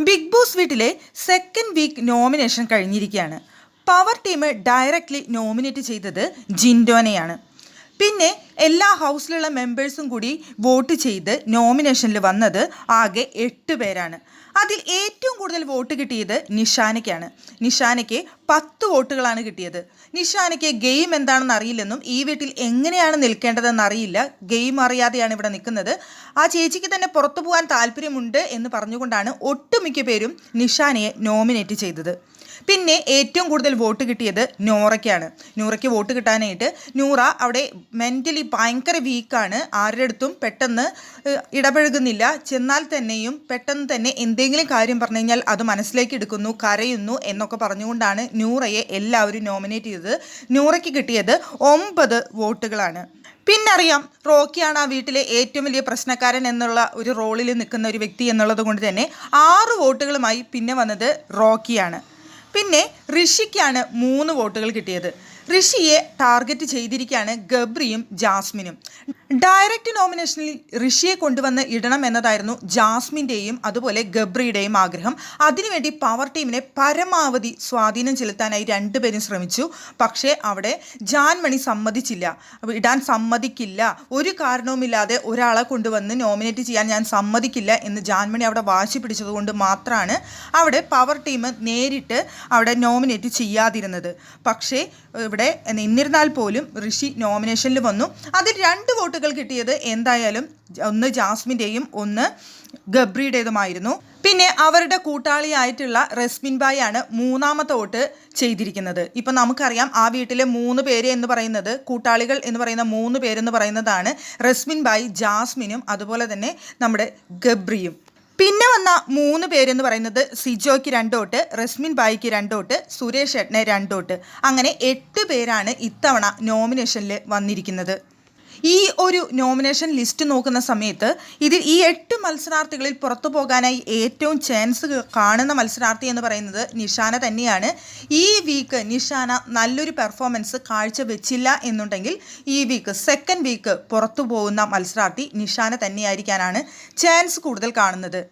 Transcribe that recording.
Big Boss വീട്ടിലെ second week nomination കഴിഞ്ഞിരിക്കുകയാണ്. Power team directly nominate ചെയ്തത് ജിൻഡോനെയാണ്. പിന്നെ എല്ലാ ഹൗസിലുള്ള മെമ്പേഴ്സും കൂടി വോട്ട് ചെയ്ത് നോമിനേഷനിൽ വന്നത് ആകെ എട്ട് പേരാണ്. അതിൽ ഏറ്റവും കൂടുതൽ വോട്ട് കിട്ടിയത് നിഷാനയ്ക്കാണ്. നിഷാനയ്ക്ക് പത്ത് വോട്ടുകളാണ് കിട്ടിയത്. നിഷാനയ്ക്ക് ഗെയിം എന്താണെന്ന് അറിയില്ലെന്നും ഈ വീട്ടിൽ എങ്ങനെയാണ് നിൽക്കേണ്ടതെന്ന് അറിയില്ല. ഗെയിം അറിയാതെയാണ് ഇവിടെ നിൽക്കുന്നത്. ആ ചേച്ചിക്ക് തന്നെ പുറത്തു പോകാൻ താല്പര്യമുണ്ട് എന്ന് പറഞ്ഞുകൊണ്ടാണ് ഒട്ടുമിക്ക പേരും നിഷാനയെ നോമിനേറ്റ് ചെയ്തത്. പിന്നെ ഏറ്റവും കൂടുതൽ വോട്ട് കിട്ടിയത് നോറയ്ക്കാണ്. നൂറയ്ക്ക് വോട്ട് കിട്ടാനായിട്ട് നൂറ അവിടെ മെന്റലി ഭയങ്കര വീക്കാണ് ആരുടെ അടുത്തും പെട്ടെന്ന് ഇടപഴകുന്നില്ല. ചെന്നാൽ തന്നെയും പെട്ടെന്ന് തന്നെ എന്തെങ്കിലും കാര്യം പറഞ്ഞു കഴിഞ്ഞാൽ അത് മനസ്സിലേക്ക് എടുക്കുന്നു കരയുന്നു എന്നൊക്കെ പറഞ്ഞുകൊണ്ടാണ് നൂറയെ എല്ലാവരും നോമിനേറ്റ് ചെയ്തത്. നൂറയ്ക്ക് കിട്ടിയത് ഒമ്പത് വോട്ടുകളാണ്. പിന്നറിയാം റോക്കിയാണ് ആ വീട്ടിലെ ഏറ്റവും വലിയ പ്രശ്നക്കാരൻ എന്നുള്ള ഒരു റോളിൽ നിൽക്കുന്ന ഒരു വ്യക്തി എന്നുള്ളത് കൊണ്ട് തന്നെ ആറ് വോട്ടുകളുമായി പിന്നെ വന്നത് റോക്കിയാണ്. പിന്നെ ഋഷിക്കാണ് മൂന്ന് വോട്ടുകൾ കിട്ടിയത്. ഋഷിയെ ടാർഗറ്റ് ചെയ്തിരിക്കുകയാണ് ഗബ്രിയും ജാസ്മിനും. ഡയറക്റ്റ് നോമിനേഷനിൽ ഋഷിയെ കൊണ്ടുവന്ന് ഇടണം എന്നതായിരുന്നു ജാസ്മിന്റെയും അതുപോലെ ഗബ്രിയുടെയും ആഗ്രഹം. അതിനുവേണ്ടി പവർ ടീമിനെ പരമാവധി സ്വാധീനം ചെലുത്താനായി രണ്ടുപേരും ശ്രമിച്ചു. പക്ഷേ അവിടെ ജാൻമണി സമ്മതിച്ചില്ല. ഇടാൻ സമ്മതിക്കില്ല. ഒരു കാരണവുമില്ലാതെ ഒരാളെ കൊണ്ടുവന്ന് നോമിനേറ്റ് ചെയ്യാൻ ഞാൻ സമ്മതിക്കില്ല എന്ന് ജാൻമണി അവിടെ വാശി പിടിച്ചതുകൊണ്ട് മാത്രമാണ് അവിടെ പവർ ടീം നേരിട്ട് അവിടെ നോമിനേറ്റ് ചെയ്യാതിരുന്നത്. പക്ഷേ ഇവിടെ എന്നിരുന്നാൽ പോലും ഋഷി നോമിനേഷനിൽ വന്നു. അതിൽ രണ്ട് വോട്ടുകൾ കിട്ടിയത് എന്തായാലും ഒന്ന് ജാസ്മിന്റെയും ഒന്ന് ഗബ്രിയുടേതുമായിരുന്നു. പിന്നെ അവരുടെ കൂട്ടാളിയായിട്ടുള്ള റസ്മിൻ ബായി ആണ് മൂന്നാമത്തെ വോട്ട് ചെയ്തിരിക്കുന്നത്. ഇപ്പം നമുക്കറിയാം ആ വീട്ടിലെ മൂന്ന് പേര് എന്ന് പറയുന്നത് കൂട്ടാളികൾ എന്ന് പറയുന്ന മൂന്ന് പേരെന്ന് പറയുന്നതാണ് റസ്മിൻ ബായ് ജാസ്മിനും അതുപോലെ തന്നെ നമ്മുടെ ഗബ്രിയും. പിന്നെ വന്ന മൂന്ന് പേരെന്ന് പറയുന്നത് സിജോയ്ക്ക് രണ്ടോട്ട് റസ്മിൻ ബായിക്ക് രണ്ടോട്ട് സുരേഷ് ഏട്ടന് രണ്ടോട്ട്. അങ്ങനെ എട്ട് പേരാണ് ഇത്തവണ നോമിനേഷനിൽ വന്നിരിക്കുന്നത്. ഈ ഒരു നോമിനേഷൻ ലിസ്റ്റ് നോക്കുന്ന സമയത്ത് ഇതിൽ ഈ എട്ട് മത്സരാർത്ഥികളിൽ പുറത്തു പോകാനായി ഏറ്റവും ചാൻസ് കാണുന്ന മത്സരാർത്ഥി എന്ന് പറയുന്നത് നിഷാന തന്നെയാണ്. ഈ വീക്ക് നിഷാന നല്ലൊരു പെർഫോമൻസ് കാഴ്ചവെച്ചില്ല എന്നുണ്ടെങ്കിൽ ഈ വീക്ക് സെക്കൻഡ് വീക്ക് പുറത്തു പോകുന്ന മത്സരാർത്ഥി നിഷാന തന്നെയായിരിക്കാനാണ് ചാൻസ് കൂടുതൽ കാണുന്നത്.